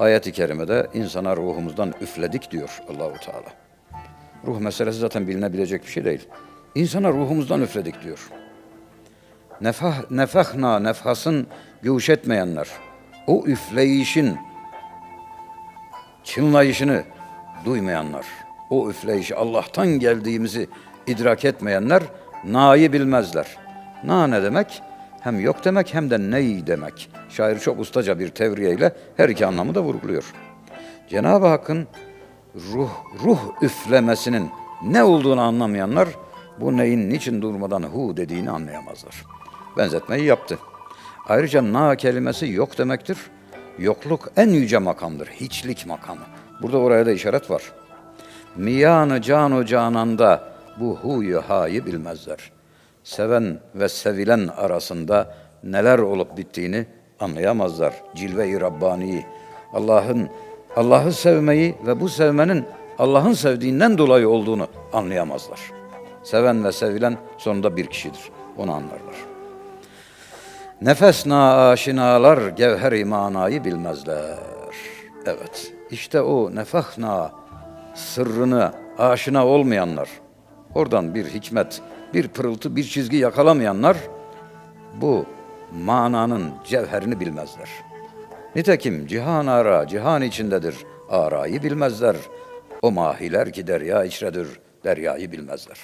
Ayet-i kerimede insana ruhumuzdan üfledik diyor Allahu Teala. Ruh meselesi zaten bilinebilecek bir şey değil. İnsana ruhumuzdan üfledik diyor. Nefah, nefahna nefhasın güç etmeyenler, o üfleyişin çınlayışını duymayanlar, o üfleyişi Allah'tan geldiğimizi idrak etmeyenler na'yı bilmezler. Na ne demek? Hem yok demek hem de ney demek. Şair çok ustaca bir tevriyeyle her iki anlamı da vurguluyor. Cenab-ı Hakk'ın ruh, ruh üflemesinin ne olduğunu anlamayanlar bu neyin niçin durmadan hu dediğini anlayamazlar. Benzetmeyi yaptı. Ayrıca na kelimesi yok demektir. Yokluk en yüce makamdır. Hiçlik makamı. Burada oraya da işaret var. Miyanı canu cananda bu huyu hayı bilmezler. Seven ve sevilen arasında neler olup bittiğini anlayamazlar. Cilve-i Rabbani'yi, Allah'ın Allah'ı sevmeyi ve bu sevmenin Allah'ın sevdiğinden dolayı olduğunu anlayamazlar. Seven ve sevilen sonunda bir kişidir. Onu anlarlar. Nefes na aşinalar gevher-i manayı bilmezler. Evet, işte o nefahna sırrını aşina olmayanlar, oradan bir hikmet, bir pırıltı, bir çizgi yakalamayanlar bu mananın cevherini bilmezler. Nitekim cihan ara, cihan içindedir. Arayı bilmezler. O mahiler ki derya içredir, deryayı bilmezler.